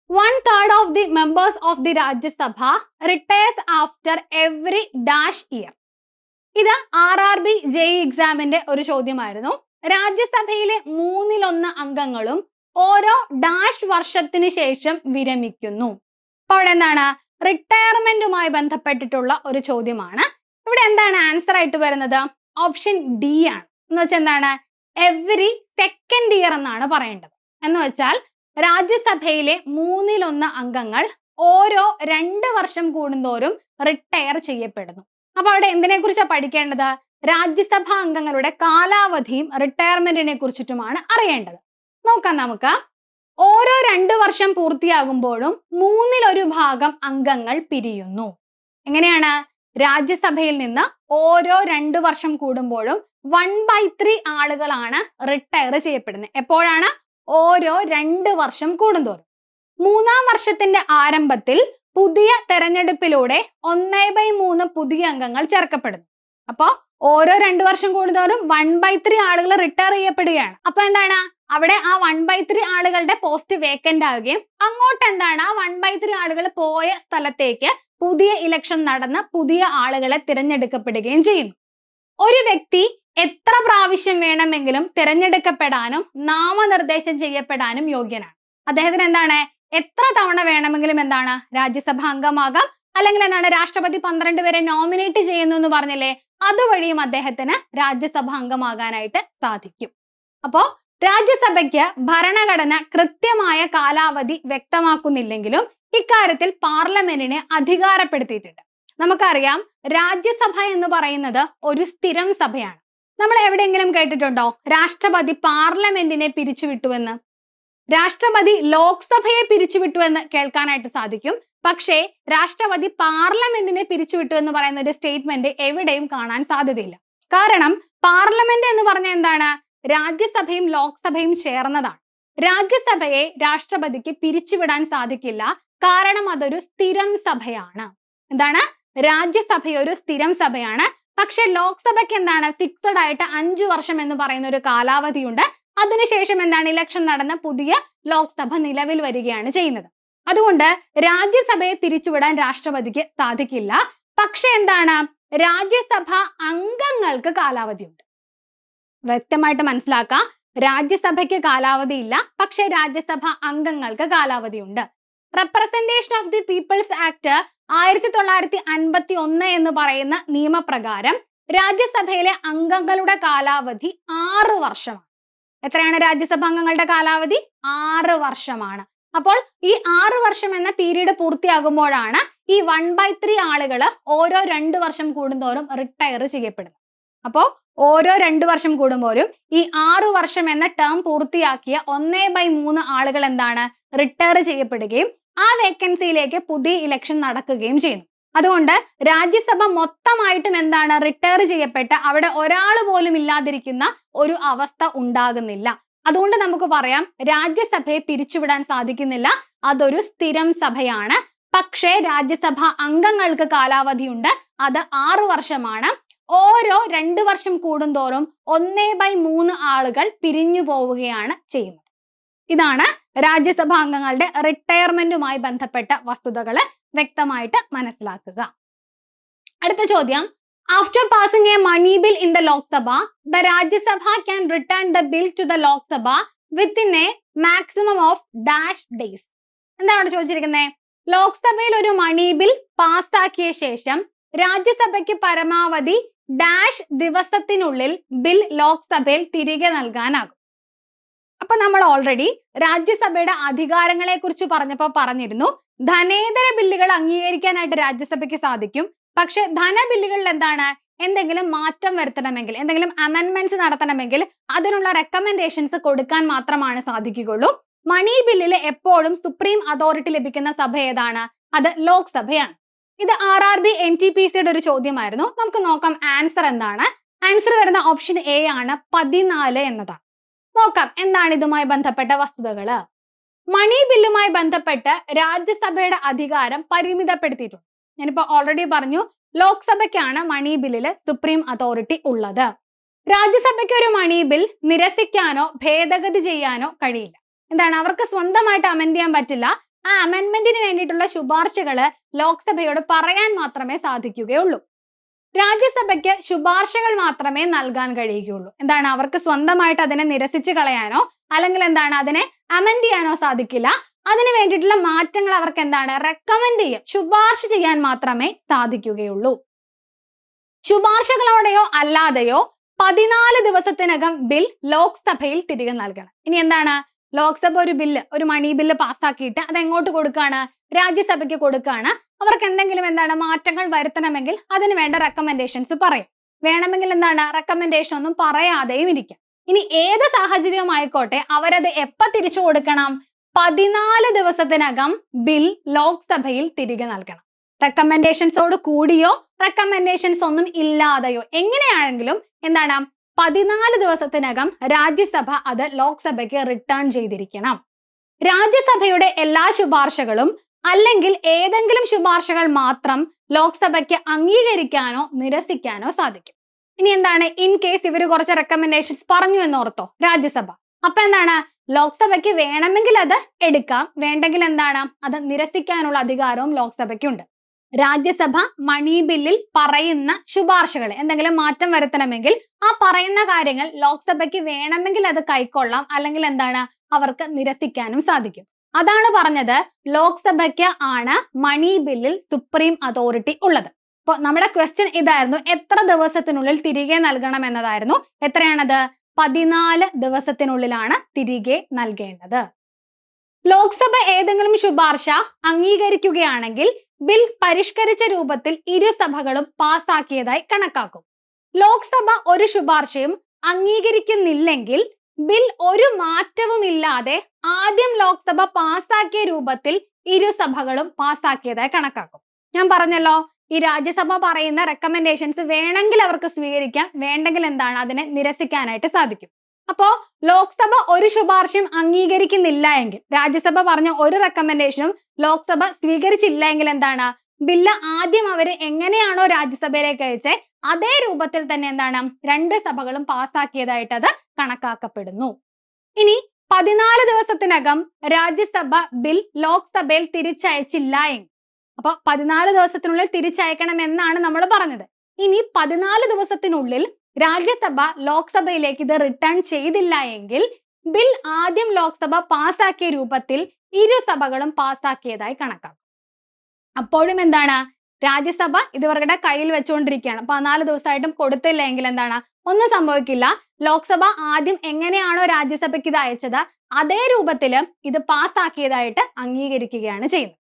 One third of the members of the Rajya Sabha retires after every dash year ഇത് ആർ ആർ ബി ജെ എക്സാമിന്റെ ഒരു ചോദ്യമായിരുന്നു. രാജ്യസഭയിലെ മൂന്നിലൊന്ന് അംഗങ്ങളും ഓരോ ഡാഷ് വർഷത്തിന് ശേഷം വിരമിക്കുന്നു. അപ്പൊ അവിടെ എന്താണ്? റിട്ടയർമെന്റുമായി ബന്ധപ്പെട്ടിട്ടുള്ള ഒരു ചോദ്യമാണ്. ഇവിടെ എന്താണ് ആൻസർ ആയിട്ട് വരുന്നത്? ഓപ്ഷൻ ഡി ആണ്. എന്ന് വെച്ചാൽ എന്താണ്? എവറി സെക്കൻഡ് ഇയർ എന്നാണ് പറയേണ്ടത്. എന്ന് വെച്ചാൽ രാജ്യസഭയിലെ മൂന്നിലൊന്ന് അംഗങ്ങൾ ഓരോ രണ്ട് വർഷം കൂടുന്തോറും റിട്ടയർ ചെയ്യപ്പെടുന്നു. അപ്പൊ അവിടെ എന്തിനെ കുറിച്ചാണ് പഠിക്കേണ്ടത്? രാജ്യസഭാ അംഗങ്ങളുടെ കാലാവധിയും റിട്ടയർമെന്റിനെ കുറിച്ചിട്ടുമാണ് അറിയേണ്ടത്. നോക്കാം നമുക്ക്. ഓരോ രണ്ട് വർഷം പൂർത്തിയാകുമ്പോഴും മൂന്നിലൊരു ഭാഗം അംഗങ്ങൾ പിരിയുന്നു. എങ്ങനെയാണ്? രാജ്യസഭയിൽ നിന്ന് ഓരോ രണ്ട് വർഷം കൂടുമ്പോഴും വൺ ബൈ ത്രീ ആളുകളാണ് റിട്ടയർ ചെയ്യപ്പെടുന്നത്. എപ്പോഴാണ്? ഓരോ രണ്ട് വർഷം കൂടുന്തോറും. മൂന്നാം വർഷത്തിന്റെ ആരംഭത്തിൽ പുതിയ തെരഞ്ഞെടുപ്പിലൂടെ ഒന്നേ ബൈ മൂന്ന് പുതിയ അംഗങ്ങൾ ചേർക്കപ്പെടുന്നു. അപ്പോ ഓരോ രണ്ടു വർഷം കൂടുന്തോറും വൺ ബൈ ത്രീ ആളുകൾ റിട്ടയർ ചെയ്യപ്പെടുകയാണ്. അപ്പൊ എന്താണ്? അവിടെ ആ വൺ ബൈ ത്രീ ആളുകളുടെ പോസ്റ്റ് വേക്കന്റ് ആവുകയും അങ്ങോട്ട് എന്താണ്? ആ വൺ ബൈ ത്രീ ആളുകൾ പോയ സ്ഥലത്തേക്ക് പുതിയ ഇലക്ഷൻ നടന്ന് പുതിയ ആളുകളെ തിരഞ്ഞെടുക്കപ്പെടുകയും ചെയ്യുന്നു. ഒരു വ്യക്തി എത്ര പ്രാവശ്യം വേണമെങ്കിലും തിരഞ്ഞെടുക്കപ്പെടാനും നാമനിർദ്ദേശം ചെയ്യപ്പെടാനും യോഗ്യനാണ്. അദ്ദേഹത്തിന് എന്താണ്? എത്ര തവണ വേണമെങ്കിലും എന്താണ് രാജ്യസഭ അംഗമാകാം? അല്ലെങ്കിൽ എന്താണ് രാഷ്ട്രപതി പന്ത്രണ്ട് പേരെ നോമിനേറ്റ് ചെയ്യുന്നു എന്ന് പറഞ്ഞില്ലേ? അതുവഴിയും അദ്ദേഹത്തിന് രാജ്യസഭ അംഗമാകാനായിട്ട് സാധിക്കും. അപ്പോ രാജ്യസഭയ്ക്ക് ഭരണഘടന കൃത്യമായ കാലാവധി വ്യക്തമാക്കുന്നില്ലെങ്കിലും ഇക്കാര്യത്തിൽ പാർലമെന്റിനെ അധികാരപ്പെടുത്തിയിട്ടുണ്ട്. നമുക്കറിയാം രാജ്യസഭ എന്ന് പറയുന്നത് ഒരു സ്ഥിരം സഭയാണ്. നമ്മൾ എവിടെയെങ്കിലും കേട്ടിട്ടുണ്ടോ? രാഷ്ട്രപതി പാർലമെന്റിനെ പിരിച്ചുവിട്ടുവെന്ന്. രാഷ്ട്രപതി ലോക്സഭയെ പിരിച്ചുവിട്ടു എന്ന് കേൾക്കാനായിട്ട് സാധിക്കും. പക്ഷേ രാഷ്ട്രപതി പാർലമെന്റിനെ പിരിച്ചുവിട്ടു എന്ന് പറയുന്ന ഒരു സ്റ്റേറ്റ്മെന്റ് എവിടെയും കാണാൻ സാധ്യതയില്ല. കാരണം പാർലമെന്റ് എന്ന് പറഞ്ഞാൽ എന്താണ്? രാജ്യസഭയും ലോക്സഭയും ചേർന്നതാണ്. രാജ്യസഭയെ രാഷ്ട്രപതിക്ക് പിരിച്ചുവിടാൻ സാധിക്കില്ല. കാരണം അതൊരു സ്ഥിരം സഭയാണ്. എന്താണ്? രാജ്യസഭ ഒരു സ്ഥിരം സഭയാണ്. പക്ഷെ ലോക്സഭയ്ക്ക് എന്താണ്? ഫിക്സഡ് ആയിട്ട് അഞ്ചു വർഷം എന്ന് പറയുന്ന ഒരു കാലാവധിയുണ്ട്. അതിനുശേഷം എന്താണ് ഇലക്ഷൻ നടന്ന പുതിയ ലോക്സഭ നിലവിൽ വരികയാണ് ചെയ്യുന്നത്. അതുകൊണ്ട് രാജ്യസഭയെ പിരിച്ചുവിടാൻ രാഷ്ട്രപതിക്ക് സാധിക്കില്ല. പക്ഷെ എന്താണ്? രാജ്യസഭ അംഗങ്ങൾക്ക് കാലാവധിയുണ്ട് വ്യക്തമായിട്ട് മനസ്സിലാക്കാം. രാജ്യസഭയ്ക്ക് കാലാവധി ഇല്ല. പക്ഷെ രാജ്യസഭ അംഗങ്ങൾക്ക് കാലാവധിയുണ്ട് representation of the peoples act ആയിരത്തി തൊള്ളായിരത്തി അൻപത്തി ഒന്ന് എന്ന് പറയുന്ന നിയമപ്രകാരം രാജ്യസഭയിലെ അംഗങ്ങളുടെ കാലാവധി ആറ് വർഷമാണ്. എത്രയാണ് രാജ്യസഭ അംഗങ്ങളുടെ കാലാവധി? ആറ് വർഷമാണ്. അപ്പോൾ ഈ ആറ് വർഷം എന്ന പീരീഡ് പൂർത്തിയാകുമ്പോഴാണ് ഈ വൺ ബൈ ത്രീ ആളുകൾ ഓരോ രണ്ട് വർഷം കൂടുന്തോറും റിട്ടയർ ചെയ്യപ്പെടുന്നത്. അപ്പോൾ ഓരോ രണ്ട് വർഷം കൂടുമ്പോഴും ഈ ആറു വർഷം എന്ന ടേം പൂർത്തിയാക്കിയ ഒന്നേ ബൈ മൂന്ന് ആളുകൾ എന്താണ്? റിട്ടയർ ചെയ്യപ്പെടുകയും ആ വേക്കൻസിയിലേക്ക് പുതിയ ഇലക്ഷൻ നടക്കുകയും ചെയ്യുന്നു. അതുകൊണ്ട് രാജ്യസഭ മൊത്തമായിട്ടും എന്താണ് റിട്ടയർ ചെയ്യപ്പെട്ട അവിടെ ഒരാൾ പോലും ഇല്ലാതിരിക്കുന്ന ഒരു അവസ്ഥ ഉണ്ടാകുന്നില്ല. അതുകൊണ്ട് നമുക്ക് പറയാം രാജ്യസഭയെ പിരിച്ചുവിടാൻ സാധിക്കുന്നില്ല. അതൊരു സ്ഥിരം സഭയാണ്. പക്ഷേ രാജ്യസഭ അംഗങ്ങൾക്ക് കാലാവധിയുണ്ട്. അത് ആറു വർഷമാണ്. ഓരോ രണ്ട് വർഷം കൂടുന്തോറും ഒന്നേ ബൈ മൂന്ന് ആളുകൾ പിരിഞ്ഞു പോവുകയാണ് ചെയ്യുന്നത്. ഇതാണ് രാജ്യസഭാ അംഗങ്ങളുടെ റിട്ടയർമെന്റുമായി ബന്ധപ്പെട്ട വസ്തുതകൾ വ്യക്തമായിട്ട് മനസ്സിലാക്കുക. അടുത്ത ചോദ്യം. After passing a money bill in the Lok Sabha the Rajya Sabha can return the bill to the Lok Sabha within a maximum of dash days എന്താണ് ചോദിച്ചിരിക്കുന്നത് ലോക്സഭയിൽ ഒരു മണി ബിൽ പാസ്സാക്കിയ ശേഷം രാജ്യസഭയ്ക്ക് പരമാവധി ഡാഷ് ദിവസത്തിനുള്ളിൽ ബിൽ ലോക്സഭയിൽ തിരികെ നൽകാനാകും. അപ്പൊ നമ്മൾ ഓൾറെഡി രാജ്യസഭയുടെ അധികാരങ്ങളെ കുറിച്ച് പറഞ്ഞപ്പോൾ പറഞ്ഞിരുന്നു. ധനേതര ബില്ലുകൾ അംഗീകരിക്കാനായിട്ട് രാജ്യസഭയ്ക്ക് സാധിക്കും. പക്ഷെ ധന ബില്ലുകളിൽ എന്താണ്? എന്തെങ്കിലും മാറ്റം വരുത്തണമെങ്കിൽ എന്തെങ്കിലും അമെന്റ്മെന്റ്സ് നടത്തണമെങ്കിൽ അതിനുള്ള റെക്കമെൻഡേഷൻസ് കൊടുക്കാൻ മാത്രമാണ് സാധിക്കുകയുള്ളൂ. മണി ബില്ലിൽ എപ്പോഴും സുപ്രീം അതോറിറ്റി ലഭിക്കുന്ന സഭ ഏതാണ്? അത് ലോക്സഭയാണ്. ഇത് R R B N T P സിയുടെ ഒരു ചോദ്യമായിരുന്നു. നമുക്ക് നോക്കാം ആൻസർ എന്താണ്? ആൻസർ വരുന്ന ഓപ്ഷൻ എ ആണ് പതിനാല് എന്നതാണ്. നോക്കാം. എന്താണ് ഇതുമായി ബന്ധപ്പെട്ട വസ്തുതകൾ മണി ബില്ലുമായി ബന്ധപ്പെട്ട് രാജ്യസഭയുടെ അധികാരം പരിമിതപ്പെടുത്തിയിട്ടുണ്ട്. ഞാനിപ്പോ ഓൾറെഡി പറഞ്ഞു ലോക്സഭയ്ക്കാണ് മണി ബില്ലിൽ സുപ്രീം അതോറിറ്റി ഉള്ളത്. രാജ്യസഭയ്ക്ക് ഒരു മണി ബിൽ നിരസിക്കാനോ ഭേദഗതി ചെയ്യാനോ കഴിയില്ല. എന്താണ്? അവർക്ക് സ്വന്തമായിട്ട് അമെൻഡ് ചെയ്യാൻ പറ്റില്ല. ആ അമെൻമെന്റിന് വേണ്ടിയിട്ടുള്ള ശുപാർശകൾ ലോക്സഭയോട് പറയാൻ മാത്രമേ സാധിക്കുകയുള്ളൂ. രാജ്യസഭയ്ക്ക് ശുപാർശകൾ മാത്രമേ നൽകാൻ കഴിയുകയുള്ളൂ. എന്താണ് അവർക്ക് സ്വന്തമായിട്ട് അതിനെ നിരസിച്ചു കളയാനോ അല്ലെങ്കിൽ എന്താണ് അതിനെ അമെൻഡ് ചെയ്യാനോ സാധിക്കില്ല. അതിന് വേണ്ടിയിട്ടുള്ള മാറ്റങ്ങൾ അവർക്ക് എന്താണ് റെക്കമെൻഡ് ചെയ്യാൻ ശുപാർശ ചെയ്യാൻ മാത്രമേ സാധിക്കുകയുള്ളൂ. ശുപാർശകളോടെയോ അല്ലാതെയോ പതിനാല് ദിവസത്തിനകം ബിൽ ലോക്സഭയിൽ തിരികെ നൽകണം. ഇനി എന്താണ്? ലോക്സഭ ഒരു ബില്ല് ഒരു മണി ബില്ല് പാസ്സാക്കിയിട്ട് അത് എങ്ങോട്ട് കൊടുക്കുകയാണ് രാജ്യസഭയ്ക്ക് കൊടുക്കുകയാണ് അവർക്ക് എന്തെങ്കിലും എന്താണ് മാറ്റങ്ങൾ വരുത്തണമെങ്കിൽ അതിന് വേണ്ട റെക്കമെൻഡേഷൻസ് പറയും. വേണമെങ്കിൽ എന്താണ് റെക്കമെൻഡേഷൻ ഒന്നും പറയാതെയും ഇരിക്കാം. ഇനി ഏത് സാഹചര്യവും ആയിക്കോട്ടെ അവരത് എപ്പ തിരിച്ചു കൊടുക്കണം? പതിനാല് ദിവസത്തിനകം ബിൽ ലോക്സഭയിൽ തിരികെ നൽകണം. റെക്കമെൻഡേഷൻസോട് കൂടിയോ റെക്കമെൻഡേഷൻസ് ഒന്നും ഇല്ലാതെയോ എങ്ങനെയാണെങ്കിലും എന്താണ് പതിനാല് ദിവസത്തിനകം രാജ്യസഭ അത് ലോക്സഭയ്ക്ക് റിട്ടേൺ ചെയ്തിരിക്കണം. രാജ്യസഭയുടെ എല്ലാ ശുപാർശകളും അല്ലെങ്കിൽ ഏതെങ്കിലും ശുപാർശകൾ മാത്രം ലോക്സഭയ്ക്ക് അംഗീകരിക്കാനോ നിരസിക്കാനോ സാധിക്കും. ഇനി എന്താണ്? ഇൻ കേസ് ഇവർ കുറച്ച് റെക്കമെൻഡേഷൻസ് പറഞ്ഞു എന്ന് ഓർത്തോ? രാജ്യസഭ. അപ്പൊ എന്താണ്? ലോക്സഭയ്ക്ക് വേണമെങ്കിൽ അത് എടുക്കാം. വേണ്ടെങ്കിൽ എന്താണ്? അത് നിരസിക്കാനുള്ള അധികാരവും ലോക്സഭയ്ക്കുണ്ട്. രാജ്യസഭ മണി ബില്ലിൽ പറയുന്ന ശുപാർശകൾ എന്തെങ്കിലും മാറ്റം വരുത്തണമെങ്കിൽ ആ പറയുന്ന കാര്യങ്ങൾ ലോക്സഭയ്ക്ക് വേണമെങ്കിൽ അത് കൈക്കൊള്ളാം. അല്ലെങ്കിൽ എന്താണ്? അവർക്ക് നിരസിക്കാനും സാധിക്കും. അതാണ് പറഞ്ഞത് ലോക്സഭയ്ക്ക് ആണ് മണി ബില്ലിൽ സുപ്രീം അതോറിറ്റി ഉള്ളത്. അപ്പോൾ നമ്മുടെ ക്വസ്റ്റ്യൻ ഇതായിരുന്നു എത്ര ദിവസത്തിനുള്ളിൽ തിരികെ നൽകണം എന്നതായിരുന്നു. എത്രയാണത്? പതിനാല് ദിവസത്തിനുള്ളിലാണ് തിരികെ നൽകേണ്ടത്. ലോക്സഭ ഏതെങ്കിലും ശുപാർശ അംഗീകരിക്കുകയാണെങ്കിൽ ബിൽ പരിഷ്കരിച്ച രൂപത്തിൽ ഇരുസഭകളും പാസാക്കിയതായി കണക്കാക്കും. ലോക്സഭ ഒരു ശുപാർശയും അംഗീകരിക്കുന്നില്ലെങ്കിൽ ബിൽ ഒരു മാറ്റവുമില്ലാതെ ആദ്യം ലോക്സഭ പാസാക്കിയ രൂപത്തിൽ ഇരുസഭകളും പാസാക്കിയതായി കണക്കാക്കും. ഞാൻ പറഞ്ഞല്ലോ ഈ രാജ്യസഭ പറയുന്ന റെക്കമെൻഡേഷൻസ് വേണമെങ്കിൽ അവർക്ക് സ്വീകരിക്കാം വേണ്ടെങ്കിൽ എന്താണ് അതിനെ നിരസിക്കാനായിട്ട് സാധിക്കും. അപ്പോ ലോക്സഭ ഒരു ശുപാർശയും അംഗീകരിക്കുന്നില്ല എങ്കിൽ രാജ്യസഭ പറഞ്ഞ ഒരു റെക്കമെൻഡേഷനും ലോക്സഭ സ്വീകരിച്ചില്ല എങ്കിൽ എന്താണ്? ബില്ല് ആദ്യം അവർ എങ്ങനെയാണോ രാജ്യസഭയിലേക്ക് അയച്ചേ അതേ രൂപത്തിൽ തന്നെ എന്താണ് രണ്ട് സഭകളും പാസ്സാക്കിയതായിട്ട് അത് കണക്കാക്കപ്പെടുന്നു. ഇനി പതിനാല് ദിവസത്തിനകം രാജ്യസഭ ബിൽ ലോക്സഭയിൽ തിരിച്ചയച്ചില്ല എങ്കിൽ. അപ്പൊ പതിനാല് ദിവസത്തിനുള്ളിൽ തിരിച്ചയക്കണം എന്നാണ് നമ്മൾ പറഞ്ഞത്. ഇനി പതിനാല് ദിവസത്തിനുള്ളിൽ രാജ്യസഭ ലോക്സഭയിലേക്ക് ഇത് റിട്ടേൺ ചെയ്തില്ല എങ്കിൽ ബിൽ ആദ്യം ലോക്സഭ പാസാക്കിയ രൂപത്തിൽ ഇരു സഭകളും പാസാക്കിയതായി കണക്കാക്കും. അപ്പോഴും എന്താണ് രാജ്യസഭ ഇത് ഇവരുടെ കയ്യിൽ വെച്ചുകൊണ്ടിരിക്കുകയാണ് പതിനാല് ദിവസമായിട്ടും കൊടുത്തില്ല എങ്കിൽ എന്താണ്? ഒന്നും സംഭവിക്കില്ല. ലോക്സഭ ആദ്യം എങ്ങനെയാണോ രാജ്യസഭയ്ക്ക് ഇത് അയച്ചത് അതേ രൂപത്തിൽ ഇത് പാസ്സാക്കിയതായിട്ട് അംഗീകരിക്കുകയാണ് ചെയ്യുന്നത്.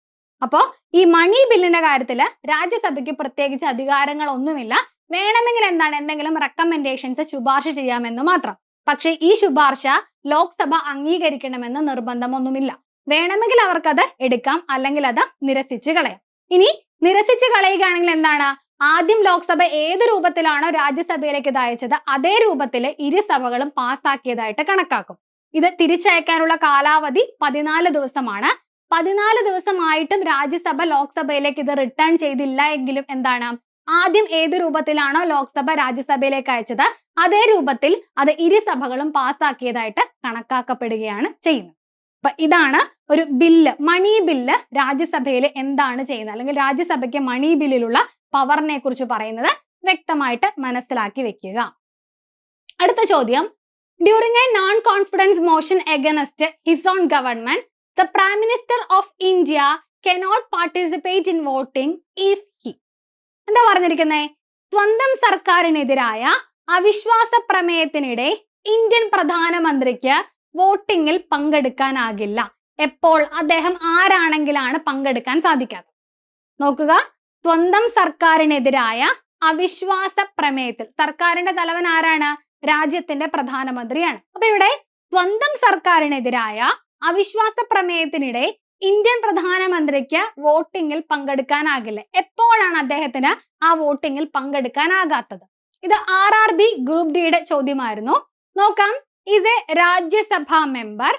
അപ്പോ ഈ മണി ബില്ലിന്റെ കാര്യത്തിൽ രാജ്യസഭയ്ക്ക് പ്രത്യേകിച്ച് അധികാരങ്ങളൊന്നുമില്ല. വേണമെങ്കിൽ എന്താണ്? എന്തെങ്കിലും റെക്കമെൻഡേഷൻസ് ശുപാർശ ചെയ്യാമെന്ന് മാത്രം. പക്ഷെ ഈ ശുപാർശ ലോക്സഭ അംഗീകരിക്കണമെന്ന് നിർബന്ധമൊന്നുമില്ല. വേണമെങ്കിൽ അവർക്കത് എടുക്കാം അല്ലെങ്കിൽ അത് നിരസിച്ച് കളയാം. ഇനി നിരസിച്ച് കളയുകയാണെങ്കിൽ എന്താണ്? ആദ്യം ലോക്സഭ ഏത് രൂപത്തിലാണോ രാജ്യസഭയിലേക്ക് ഇത് അയച്ചത് അതേ രൂപത്തിൽ ഇരു സഭകളും പാസ്സാക്കിയതായിട്ട് കണക്കാക്കും. ഇത് തിരിച്ചയക്കാനുള്ള കാലാവധി പതിനാല് ദിവസമാണ്. പതിനാല് ദിവസമായിട്ടും രാജ്യസഭ ലോക്സഭയിലേക്ക് ഇത് റിട്ടേൺ ചെയ്തില്ല എങ്കിലും എന്താണ്? ആദ്യം ഏത് രൂപത്തിലാണോ ലോക്സഭ രാജ്യസഭയിലേക്ക് അയച്ചത് അതേ രൂപത്തിൽ അത് ഇരു സഭകളും പാസ്സാക്കിയതായിട്ട് കണക്കാക്കപ്പെടുകയാണ് ചെയ്യുന്നത്. അപ്പൊ ഇതാണ് ഒരു ബില്ല്. മണി ബില്ല് രാജ്യസഭയിൽ എന്താണ് ചെയ്യുന്നത്? അല്ലെങ്കിൽ രാജ്യസഭയ്ക്ക് മണി ബില്ലിലുള്ള പവറിനെ കുറിച്ച് പറയുന്നത് വ്യക്തമായിട്ട് മനസ്സിലാക്കി വെക്കുക. അടുത്ത ചോദ്യം. During a non confidence motion against his own government the prime minister of India cannot participate in voting if he എന്താ പറഞ്ഞിരിക്കുന്നത് സ്വന്തം സർക്കാരിനെതിരായ അവിശ്വാസ പ്രമേയത്തിനിടെ ഇന്ത്യൻ പ്രധാനമന്ത്രിക്ക് വോട്ടിംഗിൽ പങ്കെടുക്കാനാകില്ല. എപ്പോൾ? അദ്ദേഹം ആരാണെങ്കിലാണ് പങ്കെടുക്കാൻ സാധിക്കാത്തത്? നോക്കുക. സ്വന്തം സർക്കാരിനെതിരായ അവിശ്വാസ പ്രമേയത്തിൽ. സർക്കാരിന്റെ തലവൻ ആരാണ്? രാജ്യത്തിന്റെ പ്രധാനമന്ത്രിയാണ്. അപ്പൊ ഇവിടെ സ്വന്തം സർക്കാരിനെതിരായ അവിശ്വാസ പ്രമേയത്തിനിടെ ഇന്ത്യൻ പ്രധാനമന്ത്രിക്ക് വോട്ടിങ്ങിൽ പങ്കെടുക്കാനാകില്ല. എപ്പോഴാണ് അദ്ദേഹത്തിന് ആ വോട്ടിങ്ങിൽ പങ്കെടുക്കാനാകാത്തത്? ഇത് ആർ ആർ ബി ഗ്രൂപ്പ് ഡിയുടെ ചോദ്യമായിരുന്നു. നോക്കാം. Is a Rajya Sabha member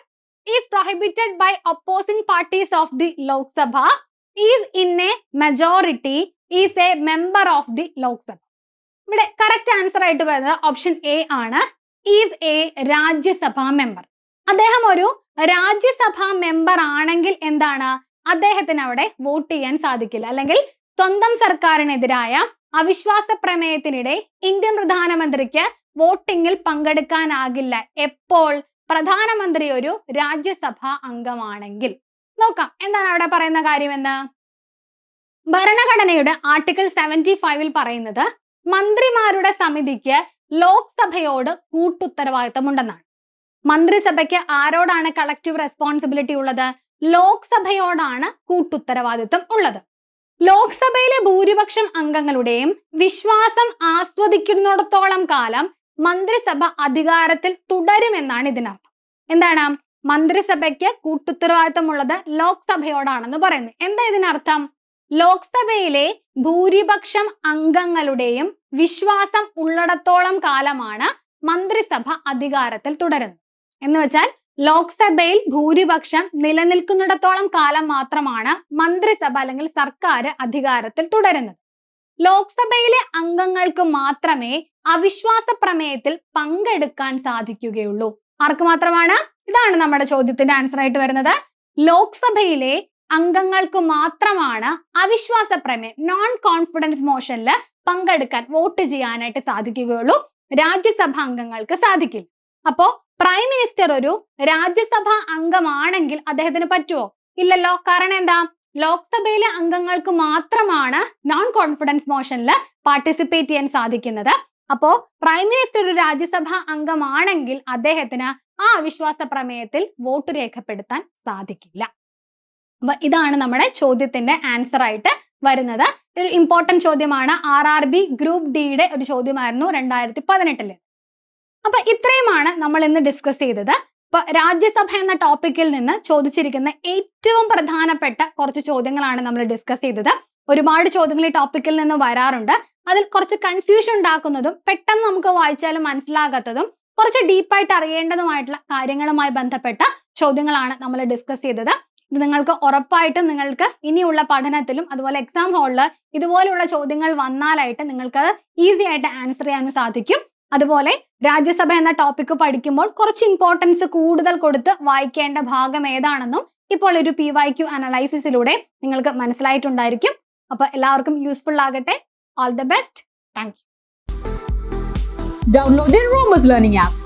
is prohibited by opposing parties of the Lok Sabha is in a majority is a member of the Lok Sabha ഇവിടെ കറക്റ്റ് ആൻസർ ആയിട്ട് വരുന്നത് option A ആണ്. Is a Rajya Sabha member അദ്ദേഹം ഒരു രാജ്യസഭാ member ആണെങ്കിൽ എന്താണ്? അദ്ദേഹത്തിന് അവിടെ വോട്ട് ചെയ്യാൻ സാധിക്കില്ല. അല്ലെങ്കിൽ സ്വന്തം സർക്കാരിനെതിരായ അവിശ്വാസ പ്രമേയത്തിനിടെ ഇന്ത്യൻ പ്രധാനമന്ത്രിക്ക് വോട്ടിംഗിൽ പങ്കെടുക്കാനാകില്ല. എപ്പോൾ? പ്രധാനമന്ത്രി ഒരു രാജ്യസഭാ അംഗമാണെങ്കിൽ. നോക്കാം. എന്താണ് അവിടെ പറയുന്ന കാര്യമെന്ന്? ഭരണഘടനയുടെ ആർട്ടിക്കിൾ സെവന്റി ഫൈവിൽ പറയുന്നത് മന്ത്രിമാരുടെ സമിതിക്ക് ലോക്സഭയോട് കൂട്ടുത്തരവാദിത്തമുണ്ടെന്നാണ്. മന്ത്രിസഭയ്ക്ക് ആരോടാണ് കളക്റ്റീവ് റെസ്പോൺസിബിലിറ്റി ഉള്ളത്? ലോക്സഭയോടാണ് കൂട്ടുത്തരവാദിത്വം ഉള്ളത്. ലോക്സഭയിലെ ഭൂരിപക്ഷം അംഗങ്ങളുടെയും വിശ്വാസം ആസ്വദിക്കുന്നിടത്തോളം കാലം മന്ത്രിസഭ അധികാരത്തിൽ തുടരുമെന്നാണ് ഇതിനർത്ഥം. എന്താണ്? മന്ത്രിസഭയ്ക്ക് കൂട്ടുത്തരവാദിത്തമുള്ളത് ലോക്സഭയോടാണെന്ന് പറയുന്നത്. എന്താ ഇതിനർത്ഥം? ലോക്സഭയിലെ ഭൂരിപക്ഷം അംഗങ്ങളുടെയും വിശ്വാസം ഉള്ളിടത്തോളം കാലമാണ് മന്ത്രിസഭ അധികാരത്തിൽ തുടരുന്നത്. എന്ന് വെച്ചാൽ ലോക്സഭയിൽ ഭൂരിപക്ഷം നിലനിൽക്കുന്നിടത്തോളം കാലം മാത്രമാണ് മന്ത്രിസഭ അല്ലെങ്കിൽ സർക്കാർ അധികാരത്തിൽ തുടരുന്നത്. ലോക്സഭയിലെ അംഗങ്ങൾക്ക് മാത്രമേ അവിശ്വാസ പ്രമേയത്തിൽ പങ്കെടുക്കാൻ സാധിക്കുകയുള്ളൂ. ആർക്ക് മാത്രമാണ്? ഇതാണ് നമ്മുടെ ചോദ്യത്തിന്റെ ആൻസർ ആയിട്ട് വരുന്നത്. ലോക്സഭയിലെ അംഗങ്ങൾക്ക് മാത്രമാണ് അവിശ്വാസ പ്രമേയം നോൺ കോൺഫിഡൻസ് മോഷനിൽ പങ്കെടുക്കാൻ വോട്ട് ചെയ്യാനായിട്ട് സാധിക്കുകയുള്ളൂ. രാജ്യസഭാ അംഗങ്ങൾക്ക് സാധിക്കില്ല. അപ്പോ പ്രൈം മിനിസ്റ്റർ ഒരു രാജ്യസഭാ അംഗമാണെങ്കിൽ അദ്ദേഹത്തിന് പറ്റുമോ ഇല്ലല്ലോ. കാരണം എന്താ? ലോക്സഭയിലെ അംഗങ്ങൾക്ക് മാത്രമാണ് നോൺ കോൺഫിഡൻസ് മോഷനിൽ പാർട്ടിസിപ്പേറ്റ് ചെയ്യാൻ സാധിക്കുന്നത്. അപ്പോ പ്രൈം മിനിസ്റ്റർ ഒരു രാജ്യസഭാ അംഗമാണെങ്കിൽ അദ്ദേഹത്തിന് ആ അവിശ്വാസ പ്രമേയത്തിൽ വോട്ട് രേഖപ്പെടുത്താൻ സാധിക്കില്ല. അപ്പൊ ഇതാണ് നമ്മുടെ ചോദ്യത്തിന്റെ ആൻസർ ആയിട്ട് വരുന്നത്. ഒരു ഇമ്പോർട്ടന്റ് ചോദ്യമാണ് ആർ ആർ ബി ഗ്രൂപ്പ് ഡിയുടെ ഒരു ചോദ്യമായിരുന്നു രണ്ടായിരത്തി പതിനെട്ടിൽ. അപ്പൊ ഇത്രയുമാണ് നമ്മൾ ഇന്ന് ഡിസ്കസ് ചെയ്തത്. ഇപ്പൊ രാജ്യസഭ എന്ന ടോപ്പിക്കിൽ നിന്ന് ചോദിച്ചിരിക്കുന്ന ഏറ്റവും പ്രധാനപ്പെട്ട കുറച്ച് ചോദ്യങ്ങളാണ് നമ്മൾ ഡിസ്കസ് ചെയ്തത്. ഒരുപാട് ചോദ്യങ്ങൾ ഈ ടോപ്പിക്കിൽ നിന്ന് വരാറുണ്ട്. അതിൽ കുറച്ച് കൺഫ്യൂഷൻ ഉണ്ടാക്കുന്നതും പെട്ടെന്ന് നമുക്ക് വായിച്ചാലും മനസ്സിലാകാത്തതും കുറച്ച് ഡീപ്പായിട്ട് അറിയേണ്ടതുമായിട്ടുള്ള കാര്യങ്ങളുമായി ബന്ധപ്പെട്ട ചോദ്യങ്ങളാണ് നമ്മൾ ഡിസ്കസ് ചെയ്തത്. ഇത് നിങ്ങൾക്ക് ഉറപ്പായിട്ടും നിങ്ങൾക്ക് ഇനിയുള്ള പഠനത്തിലും അതുപോലെ എക്സാം ഹാളിൽ ഇതുപോലെയുള്ള ചോദ്യങ്ങൾ വന്നാലായിട്ട് നിങ്ങൾക്ക് ഈസി ആയിട്ട് ആൻസർ ചെയ്യാനും സാധിക്കും. അതുപോലെ രാജ്യസഭ എന്ന ടോപ്പിക് പഠിക്കുമ്പോൾ കുറച്ച് ഇമ്പോർട്ടൻസ് കൂടുതൽ കൊടുത്ത് വായിക്കേണ്ട ഭാഗം ഏതാണെന്നും ഇപ്പോൾ ഒരു പി വൈ ക്യു അനലൈസിസിലൂടെ നിങ്ങൾക്ക് മനസ്സിലായിട്ടുണ്ടായിരിക്കും. അപ്പൊ എല്ലാവർക്കും യൂസ്ഫുൾ ആകട്ടെ. All the best thank you download Romas learning app.